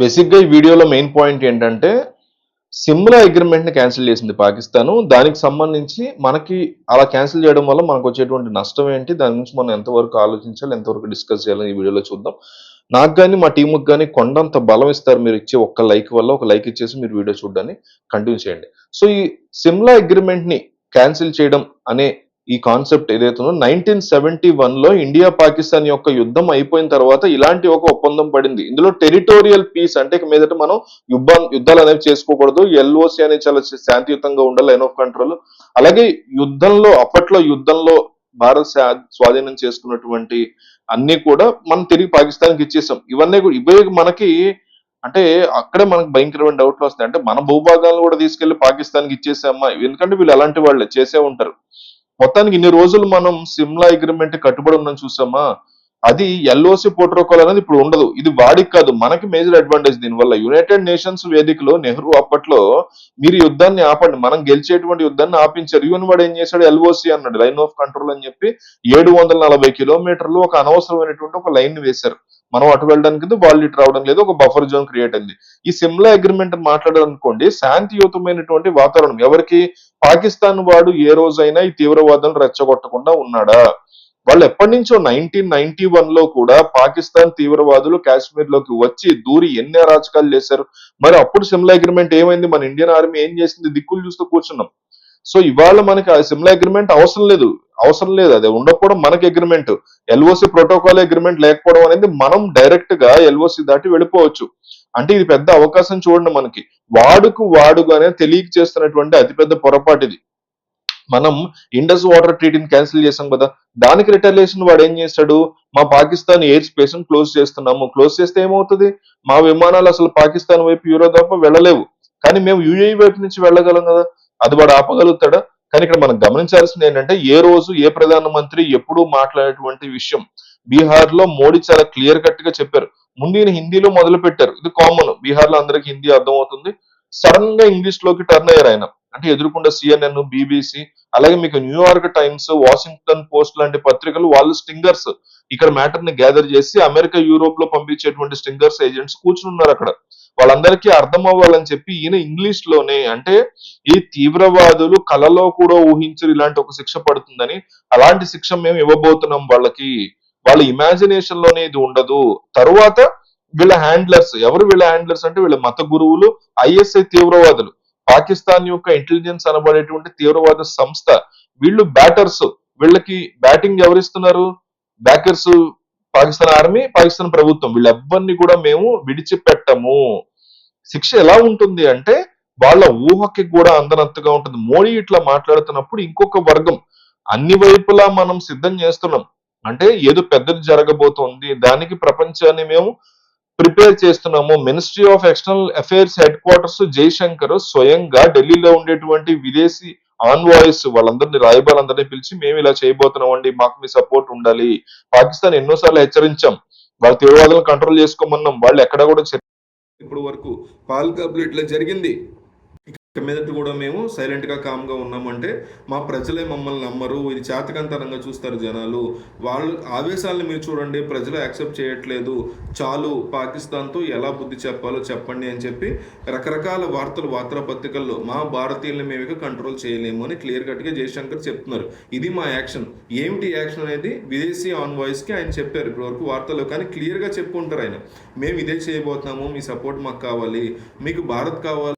బేసిక్గా ఈ వీడియోలో మెయిన్ పాయింట్ ఏంటంటే సిమ్లా అగ్రిమెంట్ని క్యాన్సిల్ చేసింది పాకిస్తాను. దానికి సంబంధించి మనకి అలా క్యాన్సిల్ చేయడం వల్ల మనకు వచ్చేటువంటి నష్టం ఏంటి? దాని గురించి మనం ఎంతవరకు ఆలోచించాలి? ఎంతవరకు డిస్కస్ చేయాలని ఈ వీడియోలో చూద్దాం. నాకు కానీ మా టీముకి కానీ కొండంత బలం ఇస్తారు మీరు ఇచ్చే ఒక్క లైక్ వల్ల. ఒక లైక్ ఇచ్చేసి మీరు వీడియో చూడడాన్ని కంటిన్యూ చేయండి. సో ఈ సిమ్లా అగ్రిమెంట్ని క్యాన్సిల్ చేయడం అనే ఈ కాన్సెప్ట్ ఏదైతే ఉందో నైన్టీన్ సెవెంటీ వన్లో ఇండియా పాకిస్తాన్ యొక్క యుద్ధం అయిపోయిన తర్వాత ఇలాంటి ఒక ఒప్పందం పడింది. ఇందులో టెరిటోరియల్ పీస్ అంటే ఇక మీదట మనం యుద్ధం యుద్ధాలు అనేవి చేసుకోకూడదు. ఎల్ఓసి అనేది చాలా శాంతియుతంగా ఉండాలి లైన్ ఆఫ్ కంట్రోల్. అలాగే యుద్ధంలో అప్పట్లో యుద్ధంలో భారత్ స్వాధీనం చేసుకున్నటువంటి అన్ని కూడా మనం తిరిగి పాకిస్తాన్కి ఇచ్చేసాం. ఇవన్నీ కూడా ఇవే మనకి అంటే అక్కడే మనకు భయంకరమైన డౌట్లు వస్తాయి. అంటే మన భూభాగాలను కూడా తీసుకెళ్ళి పాకిస్తాన్కి ఇచ్చేసామా? ఎందుకంటే వీళ్ళు అలాంటి వాళ్ళే చేసే ఉంటారు. మొత్తానికి ఇన్ని రోజులు మనం సిమ్లా అగ్రిమెంట్ కట్టుబడి ఉన్నాం చూసామా? అది ఎల్ఓసి ప్రోటోకాల్ అనేది ఇప్పుడు ఉండదు. ఇది వాడికి కాదు మనకి మేజర్ అడ్వాంటేజ్ దీనివల్ల. యునైటెడ్ నేషన్స్ వేదికలో నెహ్రూ అప్పట్లో మీరు యుద్ధాన్ని ఆపండి మనం గెలిచేటువంటి యుద్ధాన్ని ఆపించారు. యువన్ వాడు ఏం చేశాడు? ఎల్ఓసి అన్నాడు లైన్ ఆఫ్ కంట్రోల్ అని చెప్పి ఏడు వందల నలభై కిలోమీటర్లు ఒక అనవసరమైనటువంటి ఒక లైన్ వేశారు. మనం అటు వెళ్ళడానికి లేదు, వాళ్ళు ఇటు రావడం లేదు ఒక బఫర్ జోన్ క్రియేట్ అయింది. ఈ సిమ్లా అగ్రిమెంట్ మాట్లాడాలనుకోండి శాంతియుతమైనటువంటి వాతావరణం. ఎవరికి? పాకిస్తాన్ వాడు ఏ రోజైనా ఈ తీవ్రవాదులను రెచ్చగొట్టకుండా ఉన్నాడా? వాళ్ళు ఎప్పటి నుంచో నైన్టీన్ నైన్టీ వన్లో కూడా పాకిస్తాన్ తీవ్రవాదులు కాశ్మీర్లోకి వచ్చి దూరి ఎన్ని అరాచకాలు చేశారు? మరి అప్పుడు సిమ్లా అగ్రిమెంట్ ఏమైంది? మన ఇండియన్ ఆర్మీ ఏం చేసింది? దిక్కులు చూస్తూ కూర్చున్నాం. సో ఇవాళ మనకి ఆ సిమ్లా అగ్రిమెంట్ అవసరం లేదు. అవసరం లేదు. అది ఉండకపోవడం మనకి అగ్రిమెంట్ ఎల్ఓసి ప్రోటోకాల్ అగ్రిమెంట్ లేకపోవడం అనేది మనం డైరెక్ట్గా ఎల్ఓసి దాటి వెళ్ళిపోవచ్చు. అంటే ఇది పెద్ద అవకాశం చూడండి మనకి. వాడుకు వాడుగానే తెలియక చేస్తున్నటువంటి అతిపెద్ద పొరపాటు ఇది. మనం ఇండస్ వాటర్ ట్రీటీని క్యాన్సిల్ చేసాం కదా. దానికి రిటర్లేషన్ వాడు ఏం చేస్తాడు? మా పాకిస్తాన్ ఎయిర్ స్పేస్ క్లోజ్ చేస్తున్నాము. క్లోజ్ చేస్తే ఏమవుతుంది? మా విమానాలు అసలు పాకిస్తాన్ వైపు యూరో తప్ప వెళ్ళలేవు. కానీ మేము యుఏఈ వైపు నుంచి వెళ్ళగలం కదా. అది వాడు ఆపగలుగుతాడా? కానీ ఇక్కడ మనం గమనించాల్సింది ఏంటంటే ఏ రోజు ఏ ప్రధానమంత్రి ఎప్పుడు మాట్లాడేటువంటి విషయం బీహార్లో మోడీ చాలా క్లియర్ కట్గా చెప్పారు. ముందు ఈయన హిందీలో మొదలు పెట్టారు. ఇది కామన్. బీహార్లో అందరికి హిందీ అర్థమవుతుంది. సడన్గా ఇంగ్లీష్లోకి టర్న్ అయ్యారు ఆయన. అంటే ఎదురుకుండా సిఎన్ఎన్ బీబీసీ అలాగే మీకు న్యూయార్క్ టైమ్స్ వాషింగ్టన్ పోస్ట్ లాంటి పత్రికలు వాళ్ళు స్టింగర్స్. ఇక్కడ మ్యాటర్ని గ్యాదర్ చేసి అమెరికా యూరోప్లో పంపించేటువంటి స్టింగర్స్ ఏజెంట్స్ కూర్చుని ఉన్నారు అక్కడ. వాళ్ళందరికీ అర్థం అవ్వాలని చెప్పి ఈయన ఇంగ్లీష్లోనే అంటే ఈ తీవ్రవాదులు కలలో కూడా ఊహించరు ఇలాంటి ఒక శిక్ష పడుతుందని. అలాంటి శిక్ష మేము ఇవ్వబోతున్నాం వాళ్ళకి. వాళ్ళ ఇమాజినేషన్లోనే ఇది ఉండదు. తరువాత వీళ్ళ హ్యాండ్లర్స్ ఎవరు వీళ్ళ హ్యాండ్లర్స్ అంటే వీళ్ళ మత గురువులు ఐఎస్ఐ తీవ్రవాదులు. పాకిస్తాన్ యొక్క ఇంటెలిజెన్స్ అనబడేటువంటి తీవ్రవాద సంస్థ. వీళ్ళు బ్యాటర్స్ వీళ్ళకి బ్యాటింగ్ ఎవరిస్తున్నారు? బ్యాకర్స్ పాకిస్తాన్ ఆర్మీ పాకిస్తాన్ ప్రభుత్వం. వీళ్ళెవ్వరిని కూడా మేము విడిచిపెట్టము. శిక్ష ఎలా ఉంటుంది అంటే వాళ్ళ ఊహకి కూడా అందనంతగా ఉంటుంది. మోడీ ఇట్లా మాట్లాడుతున్నప్పుడు ఇంకొక వర్గం అన్ని వైపులా మనం సిద్ధం చేస్తున్నాం. అంటే ఏదో పెద్దది జరగబోతోంది దానికి ప్రపంచాన్ని మేము ప్రిపేర్ చేస్తున్నాము. Ministry of external affairs headquarters Jaishankar స్వయంగా ఢిల్లీలో ఉండేటువంటి విదేశీ ఆన్వాయిస్ వాళ్ళందరినీ రాయబారందరినీ పిలిచి మేము ఇలా చేయబోతున్నాం అండి మాకు మీ సపోర్ట్ ఉండాలి. పాకిస్తాన్ ఎన్నోసార్లు హెచ్చరించాం. వాళ్ళ తీవ్రవాదులను కంట్రోల్ చేసుకోమన్నాం. వాళ్ళు ఎక్కడ కూడా ఇప్పుడు వరకు పాల్కాబులు ఇట్లా జరిగింది. ఇక మీదట కూడా మేము సైలెంట్గా కామ్గా ఉన్నామంటే మా ప్రజలే మమ్మల్ని నమ్మరు. ఇది చేతకంతరంగా చూస్తారు జనాలు. వాళ్ళు ఆవేశాలను మీరు చూడండి ప్రజలు యాక్సెప్ట్ చేయట్లేదు. చాలు పాకిస్తాన్తో ఎలా బుద్ధి చెప్పాలో చెప్పండి అని చెప్పి రకరకాల వార్తలు వార్తాపత్రికల్లో మా భారతీయుల్ని మేము ఇక కంట్రోల్ చేయలేము అని క్లియర్ కట్గా జయశంకర్ చెప్తున్నారు. ఇది మా యాక్షన్. ఏమిటి యాక్షన్ అనేది? విదేశీ ఆన్ వాయిస్కి ఆయన చెప్పారు. ఇప్పటివరకు వార్తల్లో కానీ క్లియర్గా చెప్పుకుంటారు ఆయన. మేము ఇదే చేయబోతున్నాము. మీ సపోర్ట్ మాకు కావాలి. మీకు భారత్ కావాలి.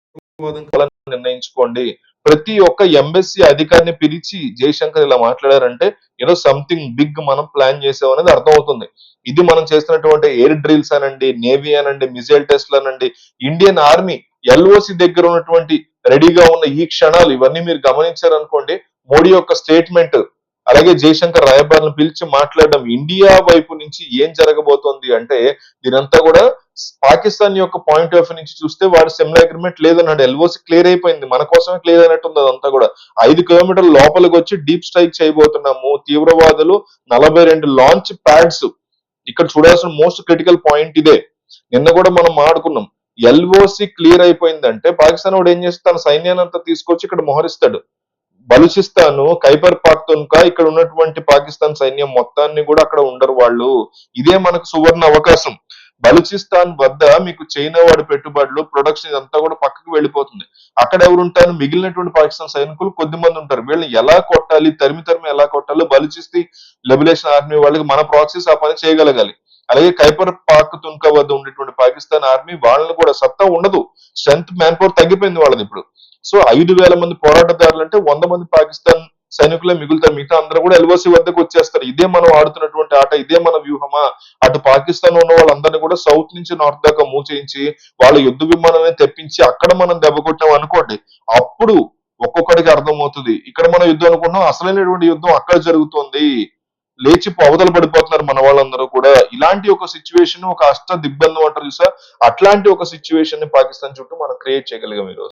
నిర్ణయించుకోండి. ప్రతి ఒక్క ఎంబెస్సీ అధికారిని పిలిచి జయశంకర్ ఇలా మాట్లాడారంటే ఏదో సంథింగ్ బిగ్ మనం ప్లాన్ చేసాం అనేది అర్థమవుతుంది. ఇది మనం చేస్తున్నటువంటి ఎయిర్ డ్రిల్స్ అనండి నేవీ అనండి మిజైల్ టెస్ట్లు అనండి ఇండియన్ ఆర్మీ ఎల్ఓసి దగ్గర ఉన్నటువంటి రెడీగా ఉన్న ఈ క్షణాలు ఇవన్నీ మీరు గమనించారనుకోండి మోడీ యొక్క స్టేట్మెంట్ అలాగే జయశంకర్ రాయబారిని పిలిచి మాట్లాడడం ఇండియా వైపు నుంచి ఏం జరగబోతోంది అంటే దీనంతా కూడా పాకిస్తాన్ యొక్క పాయింట్ ఆఫ్ నుంచి చూస్తే వాడు సెమిలా అగ్రిమెంట్ లేదన్నాడు. ఎల్ఓసి క్లియర్ అయిపోయింది. మన కోసమే క్లియర్ అయినట్టుంది అదంతా కూడా. ఐదు కిలోమీటర్ల లోపలికి వచ్చి డీప్ స్ట్రైక్ చేయబోతున్నాము. తీవ్రవాదులు నలభై రెండు లాంచ్ ప్యాడ్స్ ఇక్కడ చూడాల్సిన మోస్ట్ క్రిటికల్ పాయింట్ ఇదే. నిన్న కూడా మనం మాట్లాడుకున్నాం ఎల్ఓసి క్లియర్ అయిపోయిందంటే పాకిస్తాన్ వాడు ఏం చేస్తే తన సైన్యాన్ని అంతా తీసుకొచ్చి ఇక్కడ మోహరిస్తాడు. బలుచిస్తాను ఖైబర్ పాఖ్తూన్కా ఇక్కడ ఉన్నటువంటి పాకిస్తాన్ సైన్యం మొత్తాన్ని కూడా అక్కడ ఉండరు వాళ్ళు. ఇదే మనకు సువర్ణ అవకాశం. బలూచిస్తాన్ వద్ద మీకు చైనా వాడి పెట్టుబడులు ప్రొడక్షన్ ఇదంతా కూడా పక్కకు వెళ్ళిపోతుంది. అక్కడ ఎవరు ఉంటారు? మిగిలినటువంటి పాకిస్తాన్ సైనికులు కొద్ది మంది ఉంటారు. వీళ్ళని ఎలా కొట్టాలి? తరిమి తరిమి ఎలా కొట్టాలో బలూచిస్తీ లెబులేషన్ ఆర్మీ వాళ్ళకి మన ప్రాక్సీస్ ఆ పని చేయగలగాలి. అలాగే ఖైబర్ పాక్ తున్కా వద్ద ఉండేటువంటి పాకిస్తాన్ ఆర్మీ వాళ్ళని కూడా సత్తా ఉండదు. స్ట్రెంత్ మ్యాన్ పవర్ తగ్గిపోయింది వాళ్ళది ఇప్పుడు. సో ఐదు వేల మంది పోరాటదారులు అంటే వంద మంది పాకిస్తాన్ సైనికులే మిగులుతారు మిగతా అందరూ కూడా ఎల్ఓసి వద్దకు వచ్చేస్తారు. ఇదే మనం ఆడుతున్నటువంటి ఆట ఇదే మన వ్యూహమా? అటు పాకిస్తాన్ ఉన్న వాళ్ళందరినీ కూడా సౌత్ నుంచి నార్త్ దాకా మూవ్ చేయించి వాళ్ళ యుద్ధ విమానాన్ని తెప్పించి అక్కడ మనం దెబ్బ కొట్టాం అనుకోండి అప్పుడు ఒక్కొక్కడికి అర్థమవుతుంది. ఇక్కడ మనం యుద్ధం అనుకున్నాం అసలైనటువంటి యుద్ధం అక్కడ జరుగుతుంది. లేచి అవతల పడిపోతున్నారు మన వాళ్ళందరూ కూడా. ఇలాంటి ఒక సిచ్యువేషన్ ఒక అష్ట దిగ్బంధం అంటారు చూసా అట్లాంటి ఒక సిచ్యువేషన్ని పాకిస్తాన్ చుట్టూ మనం క్రియేట్ చేయగలిగాం ఈరోజు.